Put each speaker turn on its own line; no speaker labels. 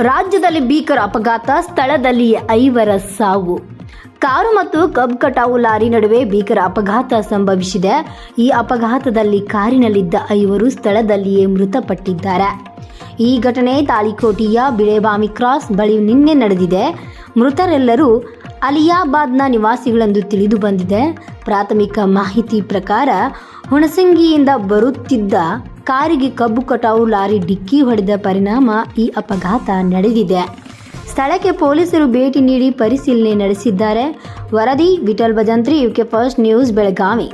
ರಾಜ್ಯದಲ್ಲಿ ಭೀಕರ ಅಪಘಾತ, ಸ್ಥಳದಲ್ಲಿಯೇ ಐವರ ಸಾವು. ಕಾರು ಮತ್ತು ಕಬ್ ಕಟಾವು ಲಾರಿ ನಡುವೆ ಭೀಕರ ಅಪಘಾತ ಸಂಭವಿಸಿದೆ. ಈ ಅಪಘಾತದಲ್ಲಿ ಕಾರಿನಲ್ಲಿದ್ದ ಐವರು ಸ್ಥಳದಲ್ಲಿಯೇ ಮೃತಪಟ್ಟಿದ್ದಾರೆ. ಈ ಘಟನೆ ತಾಳಿಕೋಟಿಯ ಬಿಳೆಬಾಮಿ ಕ್ರಾಸ್ ಬಳಿ ನಿನ್ನೆ ನಡೆದಿದೆ. ಮೃತರೆಲ್ಲರೂ ಅಲಿಯಾಬಾದ್ನ ನಿವಾಸಿಗಳೆಂದು ತಿಳಿದು ಬಂದಿದೆ. ಪ್ರಾಥಮಿಕ ಮಾಹಿತಿ ಪ್ರಕಾರ ಹುಣಸಂಗಿಯಿಂದ ಬರುತ್ತಿದ್ದ ಕಾರಿಗೆ ಕಬ್ಬು ಕಟಾವು ಲಾರಿ ಡಿಕ್ಕಿ ಹೊಡೆದ ಪರಿಣಾಮ ಈ ಅಪಘಾತ ನಡೆದಿದೆ. ಸ್ಥಳಕ್ಕೆ ಪೊಲೀಸರು ಭೇಟಿ ನೀಡಿ ಪರಿಶೀಲನೆ ನಡೆಸಿದ್ದಾರೆ. ವರದಿ, Vithal Bhajantri, UK first news, Belagavi.